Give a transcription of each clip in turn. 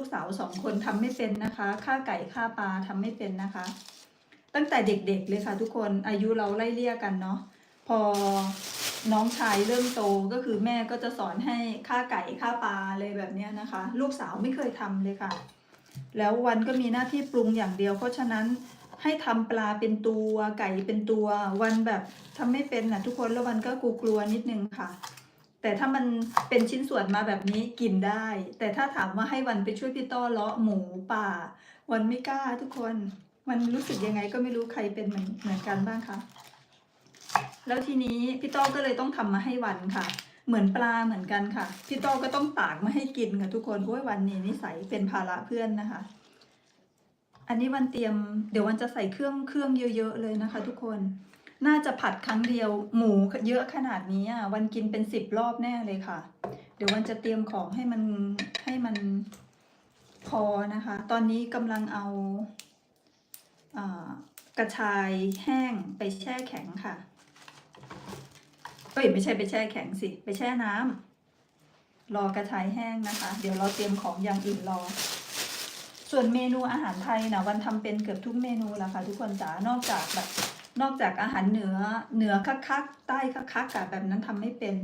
ลูกสาวสองคนทำไม่เป็นนะคะฆ่าไก่ฆ่าปลาทำไม่เป็นนะคะ ตั้งแต่เด็กๆเลยค่ะทุกคนอายุเราไล่เลี่ยกันเนาะพอน้องชายเริ่มโตก็คือแม่ก็จะสอนให้ฆ่าไก่ฆ่าปลาอะไรแบบนี้นะคะ ลูกสาวไม่เคยทำเลยค่ะ แล้ววันก็มีหน้าที่ปรุงอย่างเดียว เพราะฉะนั้นให้ทำปลาเป็นตัวไก่เป็นตัว วันแบบทำไม่เป็นนะทุกคนแล้ววันก็กลัวๆนิดนึงค่ะ แต่ถ้ามันเป็นชิ้นส่วนมาแบบนี้กินได้ แต่ถ้าถามว่าให้วันไปช่วยพี่ต้อเลาะหมูป่า วันไม่กล้าทุกคนมันรู้สึกยังไงก็ไม่รู้ใครเป็นเหมือนเหมือนกันบ้างคะแล้วทีนี้พี่ต้อก็เลยต้องทำมาให้วันค่ะ เหมือนปลาเหมือนกันค่ะพี่ต้อก็ต้องตากมาให้กินค่ะทุกคนโอ้ยวันนี้นิสัยเป็นภาระเพื่อนนะคะ อันนี้วันเตรียม เดี๋ยววันจะใส่เครื่องเครื่องเยอะ ๆ เลยนะคะ ทุกคน น่าจะผัดครั้งเดียว หมูเยอะขนาดนี้อะวันกินเป็นสิบรอบแน่เลยค่ะ เดี๋ยววันจะเตรียมของให้มันให้มันพอนะคะ ตอนนี้กำลังเอาอากระชายแห้งไปแช่แข็งค่ะเอ้ยไม่ใช่ไปแช่แข็งสิ ไปแช่น้ำรอกระชายแห้งนะคะ เดี๋ยวเราเตรียมของอย่างอื่นรอส่วนเมนูอาหารไทยนะวันทำเป็นเกือบทุกเมนูแล้วค่ะทุกคนจ๋านอกจากแบบ นอกจากอาหารเหนือเหนือคักๆใต้คักๆอะแบบนั้นทำไม่เป็น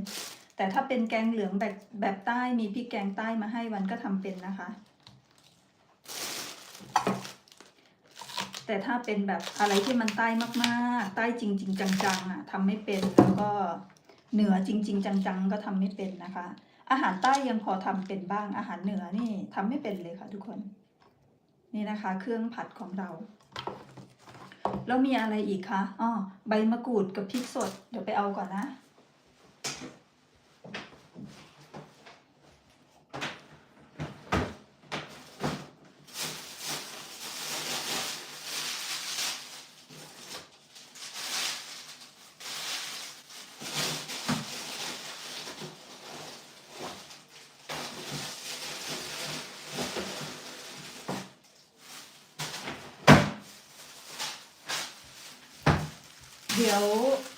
แต่ถ้าเป็นแกงเหลืองแบบแบบใต้มีพริกแกงใต้มาให้วันก็ทำเป็นนะคะ แต่ถ้าเป็นแบบอะไรที่มันใต้มากๆ ใต้จริง ๆ จังๆอะทำไม่เป็นแล้วก็เหนือจริง ๆ จังๆ ก็ทำไม่เป็นนะคะ อาหารใต้ยังพอทำเป็นบ้างอาหารเหนือนี่ทำไม่เป็นเลยค่ะ ทุกคน นี่นะคะ เครื่องผัดของเรา แล้วมีอะไรอีกคะอ๋อใบมะกรูดกับพริกสด เดี๋ยวไปเอาก่อนนะ เดี๋ยว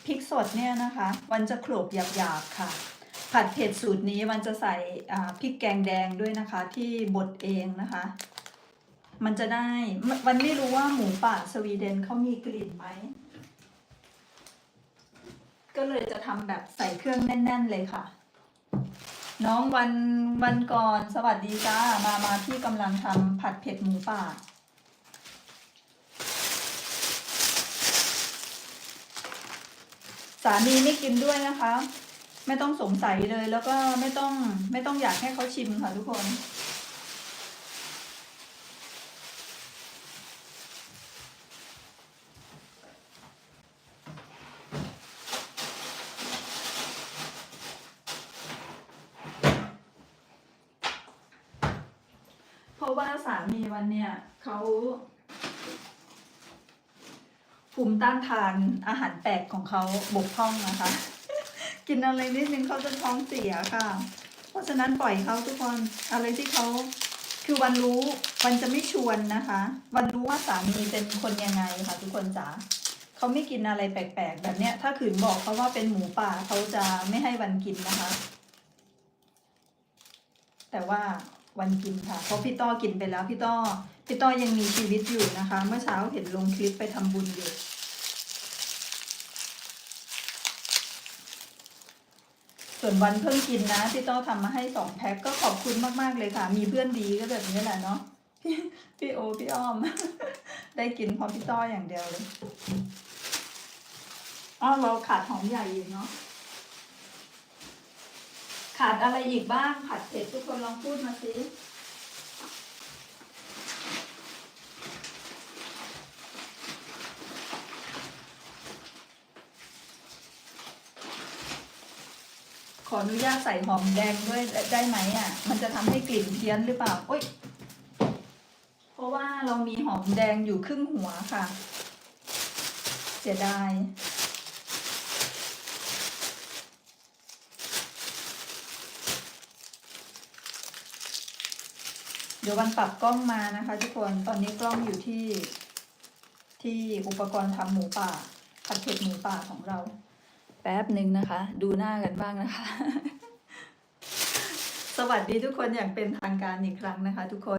พริกสดเนี่ยนะคะ วันจะโขลกหยาบๆค่ะ ผัดเผ็ดสูตรนี้วันจะใส่พริกแกงแดงด้วยนะคะ ที่บดเองนะคะ มันจะได้วันไม่รู้ว่าหมูป่าสวีเดนเขามีกลิ่นไหมก็เลยจะทำแบบใส่เครื่องแน่น ๆ เลยค่ะ น้องวันวันก่อนสวัสดีจ้ามามาที่กำลังทำผัดเผ็ดหมูป่า สามีไม่กินด้วยนะคะ ไม่ต้องสงสัยเลยแล้วก็ไม่ต้องไม่ต้องอยากให้เขาชิมค่ะทุกคน เพราะว่าสามีวันเนี่ยเขา ภูมิต้านทานอาหารแปลกของเขาบกพร่องนะคะ กินอะไรนิดนึงเขาจะท้องเสียค่ะ เพราะฉะนั้นปล่อยเขาทุกคนอะไรที่เขาคือวันรู้วันจะไม่ชวนนะคะ วันรู้ว่าสามีเป็นคนยังไงค่ะ ทุกคนจ๋าเขาไม่กินอะไรแปลกๆ แบบเนี้ย ถ้าขืนบอกเขาว่าเป็นหมูป่าเขาจะไม่ให้วันกินนะคะ แต่ว่าวันกินค่ะ เพราะพี่ต้อกินไปแล้วพี่ต้อพี่ต้อยังมีชีวิตอยู่นะคะ เมื่อเช้าเห็นลงคลิปไปทำบุญอยู่ ส่วนวันเพิ่งกินนะพี่ต้อทำมาให้สองแพ็คก็ขอบคุณมากๆเลยค่ะ มีเพื่อนดีก็แบบนี้แหละเนาะพี่พี่โอพี่อ้อม ได้กินเพราะพี่ต้ออย่างเดียวเลยอ้าวเราขาดหอมใหญ่อีกเนาะขาดอะไรอีกบ้างผัดเผ็ดทุกคนลองพูดมาสิ ขออนุญาตใส่หอมแดงด้วยได้ไหมอะ มันจะทำให้กลิ่นเพี้ยนหรือเปล่าโอ๊ยเพราะว่าเรามีหอมแดงอยู่ครึ่งหัวค่ะ เสียดายเดี๋ยววันปรับกล้องมานะคะ ทุกคน ตอนนี้กล้องอยู่ที่ ที่อุปกรณ์ทำหมูป่าผัดเผ็ดหมูป่าของเรา ป๊บหนึ่งนะคะ ดูหน้ากันบ้างนะคะ สวัสดีทุกคนอย่างเป็นทางการอีกครั้งนะคะ ทุกคน